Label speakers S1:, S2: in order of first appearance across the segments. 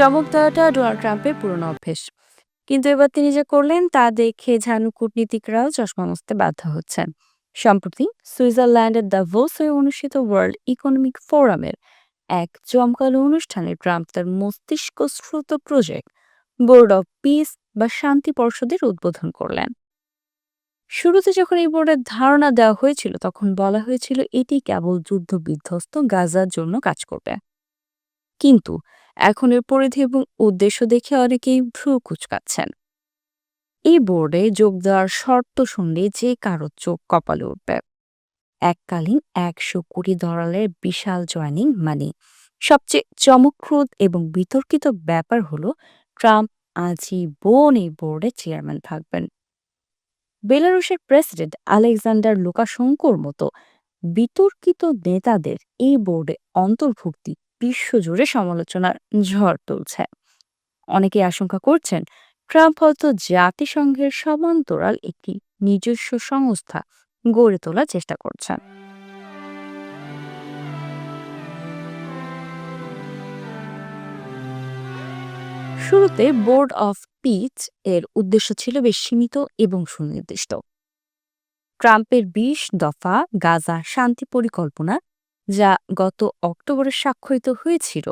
S1: চমক দেওয়াটা ডোনাল্ড ট্রাম্পের পুরনো অভ্যেস কিন্তু এবার তিনি যে করলেন তা দেখে ঝানু কূটনীতিকরাও চশমা মস্তে বাধ্য হচ্ছেন সম্প্রতি সুইজারল্যান্ডের দ্য ভোস হয়ে অনুষ্ঠিত ওয়ার্ল্ড ইকোনমিক ফোরামের এক চমকালো অনুষ্ঠানে ট্রাম্প তার মস্তিষ্ক শ্রুত প্রজেক্ট বোর্ড অব পিস বা শান্তি পর্ষদের উদ্বোধন করলেন শুরুতে যখন এই বোর্ডের ধারণা দেওয়া হয়েছিল তখন বলা হয়েছিল এটি কেবল যুদ্ধ বিধ্বস্ত গাজার জন্য কাজ করবে কিন্তু এখন এর পরিধি এবং উদ্দেশ্য দেখে অনেকেই ভ্রু কুচকাচ্ছেন এই বোর্ডে যোগ দেওয়ার শর্ত শুনলে যে কারো চোখ কপালে উঠবে এককালীন একশো কোটি দলালের বিশাল জয়নিং মানি সবচেয়ে চমকপ্রদ এবং বিতর্কিত ব্যাপার হলো ট্রাম্প বোন এই বোর্ডে চেয়ারম্যান থাকবেন বেলারুশের প্রেসিডেন্ট আলেকজান্ডার লোকাশঙ্কর মতো বিতর্কিত নেতাদের এই বোর্ডে অন্তর্ভুক্তি বিশ্বজুড়ে সমালোচনার ঝড় তুলছে অনেকে আশঙ্কা করছেন ট্রাম্প হয়তো জাতিসংঘের সমান্তরাল একটি নিজস্ব সংস্থা গড়ে তোলার চেষ্টা করছেন শুরুতে বোর্ড অফ পিচ এর উদ্দেশ্য ছিল বেশ সীমিত এবং সুনির্দিষ্ট ট্রাম্পের বিশ দফা গাজা শান্তি পরিকল্পনা যা গত অক্টোবরে স্বাক্ষরিত হয়েছিল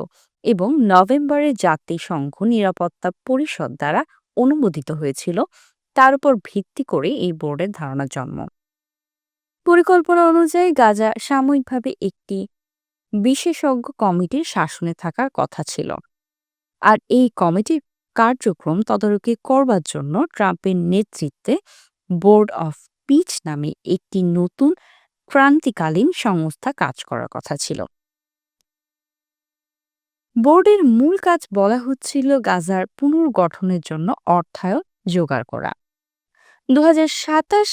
S1: এবং নভেম্বরে জাতিসংঘ নিরাপত্তা পরিষদ দ্বারা অনুমোদিত হয়েছিল তার উপর ভিত্তি করে এই বোর্ডের ধারণা জন্ম পরিকল্পনা অনুযায়ী গাজা সাময়িকভাবে একটি বিশেষজ্ঞ কমিটির শাসনে থাকার কথা ছিল আর এই কমিটির কার্যক্রম তদারকি করবার জন্য ট্রাম্পের নেতৃত্বে বোর্ড অফ পিচ নামে একটি নতুন ক্রান্তিকালীন সংস্থা কাজ করার কথা ছিল বোর্ডের মূল কাজ বলা হচ্ছিল গাজার পুনর্গঠনের জন্য অর্থায়ন জোগাড় করা দু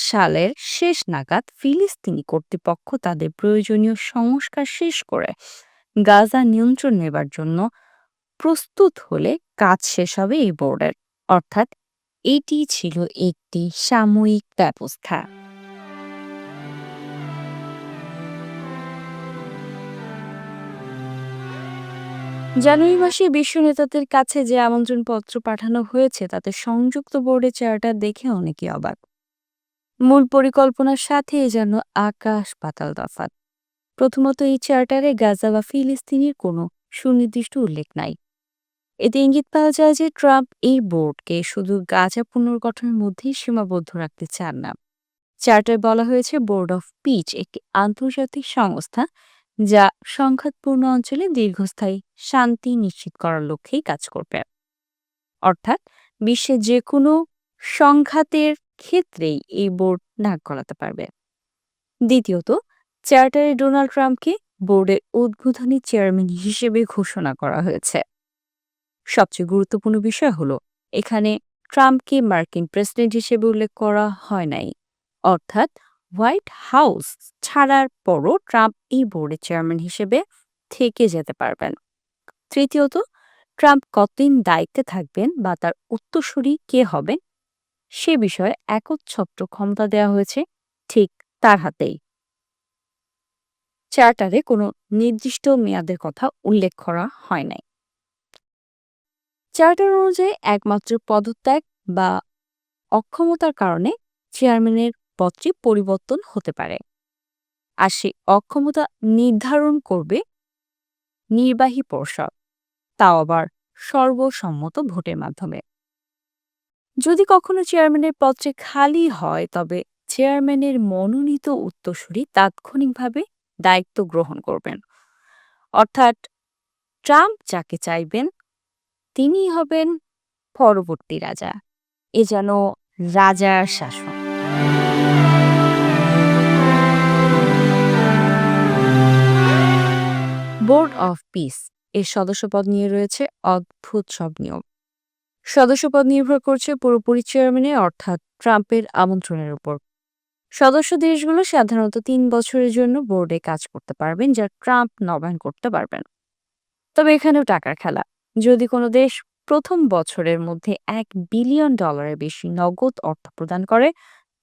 S1: সালের শেষ নাগাদ ফিলিস্তিনি কর্তৃপক্ষ তাদের প্রয়োজনীয় সংস্কার শেষ করে গাজা নিয়ন্ত্রণ নেবার জন্য প্রস্তুত হলে কাজ শেষ হবে এই বোর্ডের অর্থাৎ এটি ছিল একটি সাময়িক ব্যবস্থা জানুয়ারি মাসে বিশ্ব নেতাদের কাছে যে আমন্ত্রণ পত্র পাঠানো হয়েছে তাতে সংযুক্ত বোর্ডের চেয়ারটা দেখে অনেকে অবাক মূল পরিকল্পনার সাথে যেন আকাশ পাতাল দফাত প্রথমত এই চার্টারে গাজা বা ফিলিস্তিনের কোনো সুনির্দিষ্ট উল্লেখ নাই এতে ইঙ্গিত পাওয়া যায় যে ট্রাম্প এই বোর্ডকে শুধু গাজা পুনর্গঠনের মধ্যেই সীমাবদ্ধ রাখতে চান না চার্টার বলা হয়েছে বোর্ড অফ পিচ একটি আন্তর্জাতিক সংস্থা যা সংঘাতপূর্ণ অঞ্চলে দীর্ঘস্থায়ী শান্তি নিশ্চিত করার লক্ষ্যেই কাজ করবে অর্থাৎ বিশ্বে যে কোনো সংঘাতের ক্ষেত্রেই এই বোর্ড নাক গলাতে পারবে দ্বিতীয়ত চার্টারে ডোনাল্ড ট্রাম্পকে বোর্ডের উদ্বোধনী চেয়ারম্যান হিসেবে ঘোষণা করা হয়েছে সবচেয়ে গুরুত্বপূর্ণ বিষয় হল এখানে ট্রাম্পকে মার্কিন প্রেসিডেন্ট হিসেবে উল্লেখ করা হয় নাই অর্থাৎ হোয়াইট হাউস ছাড়ার পরও ট্রাম্প এই বোর্ডের চেয়ারম্যান হিসেবে থেকে যেতে পারবেন তৃতীয়ত ট্রাম্প কতদিন দায়িত্বে থাকবেন বা তার উত্তরসূরি কে হবে সে বিষয়ে একচ্ছত্র ক্ষমতা দেওয়া হয়েছে ঠিক তার হাতেই চার্টারে কোনো নির্দিষ্ট মেয়াদের কথা উল্লেখ করা হয় নাই চার্টার অনুযায়ী একমাত্র পদত্যাগ বা অক্ষমতার কারণে চেয়ারম্যানের পথটি পরিবর্তন হতে পারে আর সেই অক্ষমতা নির্ধারণ করবে নির্বাহী পর্ষদ তাও আবার সর্বসম্মত ভোটের মাধ্যমে যদি কখনো চেয়ারম্যানের পত্রে খালি হয় তবে চেয়ারম্যানের মনোনীত উত্তরসূরি তাৎক্ষণিকভাবে দায়িত্ব গ্রহণ করবেন অর্থাৎ ট্রাম্প যাকে চাইবেন তিনি হবেন পরবর্তী রাজা এ যেন রাজার শাসন বোর্ড অফ পিস এর সদস্যপদ নিয়ে রয়েছে অদ্ভুত সব নিয়ম সদস্যপদ নির্ভর করছে পুরোপুরি চেয়ারম্যানের অর্থাৎ ট্রাম্পের আমন্ত্রণের উপর সদস্য দেশগুলো সাধারণত তিন বছরের জন্য বোর্ডে কাজ করতে পারবেন যা ট্রাম্প নবায়ন করতে পারবেন তবে এখানেও টাকার খেলা যদি কোনো দেশ প্রথম বছরের মধ্যে এক বিলিয়ন ডলারের বেশি নগদ অর্থ প্রদান করে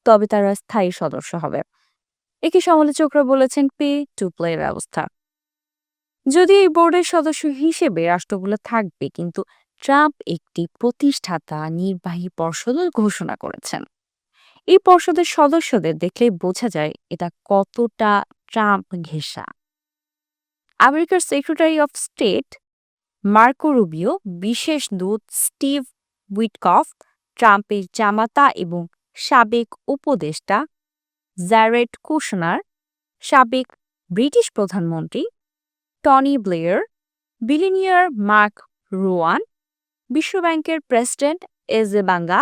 S1: তবে তারা স্থায়ী সদস্য হবে একে সমালোচকরা বলেছেন পে টু প্লে ব্যবস্থা যদি এই বোর্ডের সদস্য হিসেবে রাষ্ট্রগুলো থাকবে কিন্তু ট্রাম্প একটি প্রতিষ্ঠাতা নির্বাহী পর্ষদ ঘোষণা করেছেন এই পর্ষদের সদস্যদের দেখলে বোঝা যায় এটা কতটা ট্রাম্প ঘেঁষা আমেরিকার secretary of state Marco Rubio বিশেষ দূত স্টিভ উইটকফ ট্রাম্পের জামাতা এবং সাবেক উপদেষ্টা জ্যারেট কুশনার সাবেক ব্রিটিশ প্রধানমন্ত্রী Tony Blair billionaire mark Rowan বিশ্বব্যাংকের প্রেসিডেন্ট এ বাঙ্গা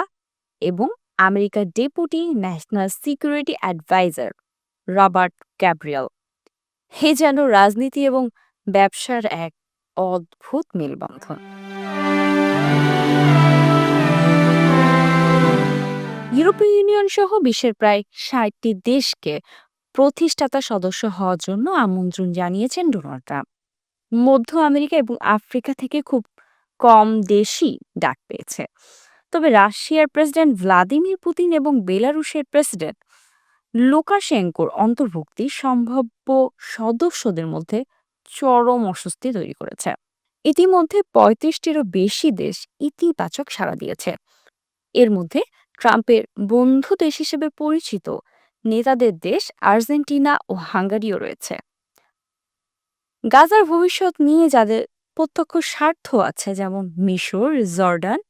S1: এবং আমেরিকার deputy national security adviser Robert Gabriel হে যেন রাজনীতি এবং ব্যবসার এক অদ্ভুত মেলবন্ধন ইউরোপীয় ইউনিয়ন সহ বিশ্বের প্রায় ষাটটি দেশকে প্রতিষ্ঠাতা সদস্য হওয়ার জন্য আমন্ত্রণ জানিয়েছেন ডোনাল্ড ট্রাম্প মধ্য আমেরিকা এবং আফ্রিকা থেকে খুব কম দেশই ডাক পেয়েছে তবে রাশিয়ার প্রেসিডেন্ট ভ্লাদিমির পুতিন এবং বেলারুশের প্রেসিডেন্ট লোকাশেঙ্কোর অন্তর্ভুক্তি সম্ভাব্য সদস্যদের মধ্যে চরম অস্বস্তি তৈরি করেছে ইতিমধ্যে পঁয়ত্রিশটিরও বেশি দেশ ইতিবাচক সাড়া দিয়েছে এর মধ্যে ট্রাম্পের বন্ধু দেশ হিসেবে পরিচিত নেতাদের দেশ আর্জেন্টিনা ও হাঙ্গারিও রয়েছে গাজার ভবিষ্যৎ নিয়ে যাদের প্রত্যক্ষ স্বার্থ আছে যেমন মিশর জর্ডান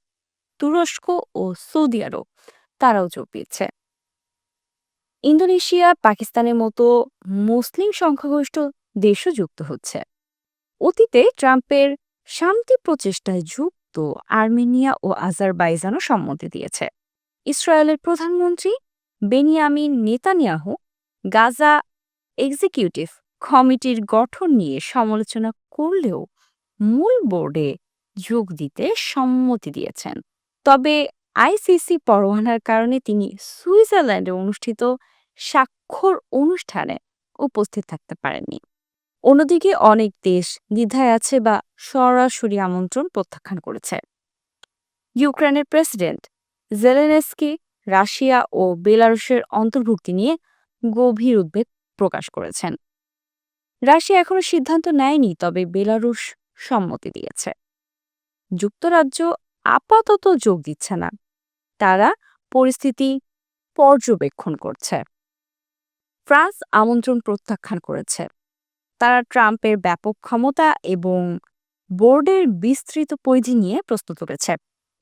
S1: তুরস্ক ও সৌদি আরব তারাও যোগ দিচ্ছে ইন্দোনেশিয়া পাকিস্তানের মতো মুসলিম সংখ্যাগরিষ্ঠ দেশও যুক্ত হচ্ছে অতীতে ট্রাম্পের শান্তি প্রচেষ্টায় যুক্ত আর্মেনিয়া ও আজারবাইজানও সম্মতি দিয়েছে ইসরায়েলের প্রধানমন্ত্রী বেনিয়ামিন নেতানিয়াহু গাজা এক্সিকিউটিভ কমিটির গঠন নিয়ে সমালোচনা করলেও মূল বোর্ডে যোগ দিতে সম্মতি দিয়েছেন তবে আইসিসি পরোয়ানার কারণে তিনি সুইজারল্যান্ডে অনুষ্ঠিত স্বাক্ষর অনুষ্ঠানে উপস্থিত থাকতে পারেননি অন্যদিকে অনেক দেশ দ্বিধায় আছে বা সরাসরি আমন্ত্রণ প্রত্যাখ্যান করেছে ইউক্রেনের প্রেসিডেন্ট জেলেনেস্কি রাশিয়া ও বেলারুশের অন্তর্ভুক্তি নিয়ে গভীর উদ্বেগ প্রকাশ করেছেন রাশিয়া এখনও সিদ্ধান্ত নেয়নি তবে বেলারুশ সম্মতি দিয়েছে যুক্তরাজ্য আপাতত যোগ দিচ্ছে না তারা পরিস্থিতি পর্যবেক্ষণ করছে ফ্রান্স আমন্ত্রণ প্রত্যাখ্যান করেছে তারা ট্রাম্পের ব্যাপক ক্ষমতা এবং বোর্ডের বিস্তৃত পরিধি নিয়ে প্রস্তুত করেছে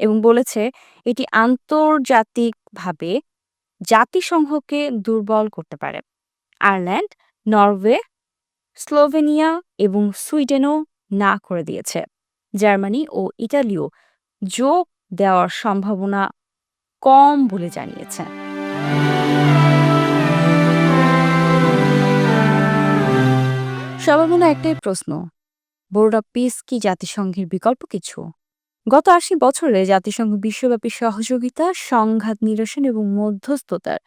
S1: এবং বলেছে এটি আন্তর্জাতিকভাবে জাতিসংঘকে দুর্বল করতে পারে আয়ারল্যান্ড নরওয়ে স্লোভেনিয়া এবং সুইডেনও না করে দিয়েছে জার্মানি ও ইটালিও যোগ দেওয়ার সম্ভাবনা কম বলে জানিয়েছে সবার মনে একটাই প্রশ্ন বোর্ড অফ পিস কি জাতিসংঘের বিকল্প কিছু গত আশি বছরে জাতিসংঘ বিশ্বব্যাপী সহযোগিতা সংঘাত নিরসন এবং মধ্যস্থতার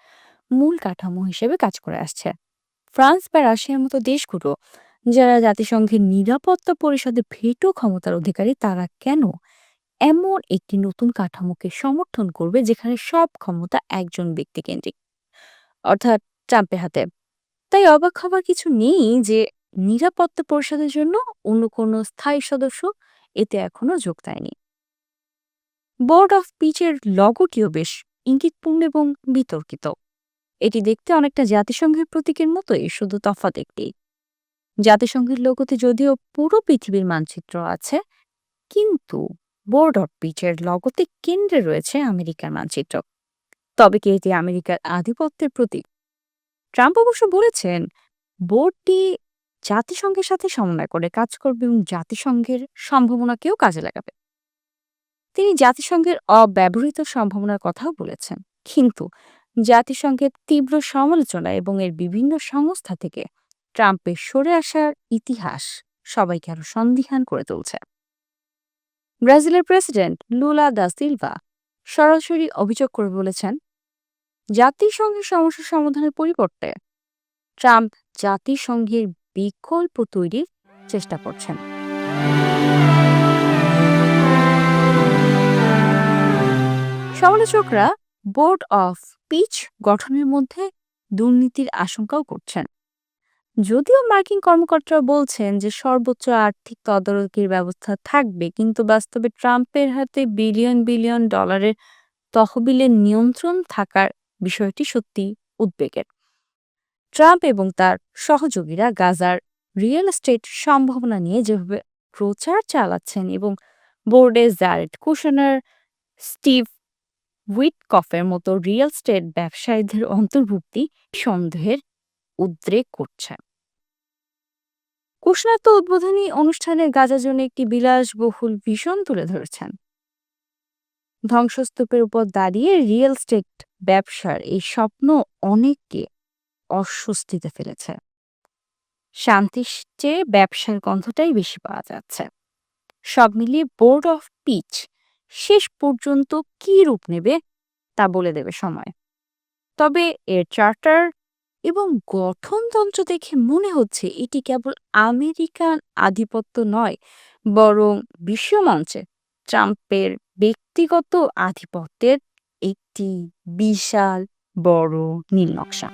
S1: মূল কাঠামো হিসেবে কাজ করে আসছে ফ্রান্স বা রাশিয়ার মতো দেশগুলো যারা জাতিসংঘের নিরাপত্তা পরিষদে ভেটো ক্ষমতার অধিকারী তারা কেন এমন একটি নতুন কাঠামোকে সমর্থন করবে যেখানে সব ক্ষমতা একজন ব্যক্তি কেন্দ্রিক অর্থাৎ ট্রাম্পের হাতে তাই অবাক হবার কিছু নেই যে নিরাপত্তা পরিষদের জন্য অন্য কোনো স্থায়ী সদস্য এতে এখনও যোগ দেয়নি বোর্ড অফ পিচের লগোটিও বেশ ইঙ্গিতপূর্ণ এবং বিতর্কিত এটি দেখতে অনেকটা জাতিসংঘের প্রতীকের মতোই শুধু তফাৎ একটি জাতিসংঘের লগোতে যদিও পুরো পৃথিবীর মানচিত্র আছে কিন্তু বোর্ড অফ পিচের লগতে কেন্দ্রে রয়েছে আমেরিকার মানচিত্র তবে কি এটি আমেরিকার আধিপত্যের প্রতীক ট্রাম্প অবশ্য বলেছেন বোর্ডটি জাতিসংঘের সাথে সমন্বয় করে কাজ করবে এবং জাতিসংঘের সম্ভাবনাকেও কাজে লাগাবে তিনি জাতিসংঘের অব্যবহৃত সম্ভাবনার কথাও বলেছেন কিন্তু জাতিসংঘের তীব্র সমালোচনা এবং এর বিভিন্ন সংস্থা থেকে ট্রাম্পের সরে আসার ইতিহাস সবাইকে আরও সন্দিহান করে তুলছে ব্রাজিলের প্রেসিডেন্ট লুলা দা সিলভা সরাসরি অভিযোগ করে বলেছেন জাতিসংঘের সমস্যা সমাধানের পরিবর্তে ট্রাম্প জাতিসংঘের বিকল্প তৈরির চেষ্টা করছেন সমালোচকরা বোর্ড অফ পিচ গঠনের মধ্যে দুর্নীতির আশঙ্কাও করছেন যদিও মার্কিন কর্মকর্তারা বলছেন যে সর্বোচ্চ আর্থিক তদারকির ব্যবস্থা থাকবে কিন্তু বাস্তবে ট্রাম্পের হাতে বিলিয়ন বিলিয়ন ডলারের তহবিলের নিয়ন্ত্রণ থাকার বিষয়টি সত্যি উদ্বেগের ট্রাম্প এবং তার সহযোগীরা গাজার রিয়েল এস্টেট সম্ভাবনা নিয়ে যেভাবে প্রচার চালাচ্ছেন এবং বোর্ডে জ্যারেড কুশনার স্টিভ উইটকফের মতো রিয়েল স্টেট ব্যবসায়ীদের অন্তর্ভুক্তি সন্দেহের উদ্রেক করছে কুষ্ণাত্ম উদ্বোধনী অনুষ্ঠানে গাজা জন্য একটি বিলাসবহুল ভীষণ তুলে ধরেছেন ধ্বংসস্তূপের উপর দাঁড়িয়ে রিয়েল স্টেট ব্যবসার এই স্বপ্ন অনেককে অস্বস্তিতে ফেলেছে শান্তির চেয়ে ব্যবসার গন্ধটাই বেশি পাওয়া যাচ্ছে সব মিলিয়ে বোর্ড অফ পিচ শেষ পর্যন্ত কি রূপ নেবে তা বলে দেবে সময় তবে এর চার্টার এবং গঠনতন্ত্র দেখে মনে হচ্ছে এটি কেবল আমেরিকান আধিপত্য নয় বরং বিশ্বমঞ্চে ট্রাম্পের ব্যক্তিগত আধিপত্যের একটি বিশাল বড় নীল নকশা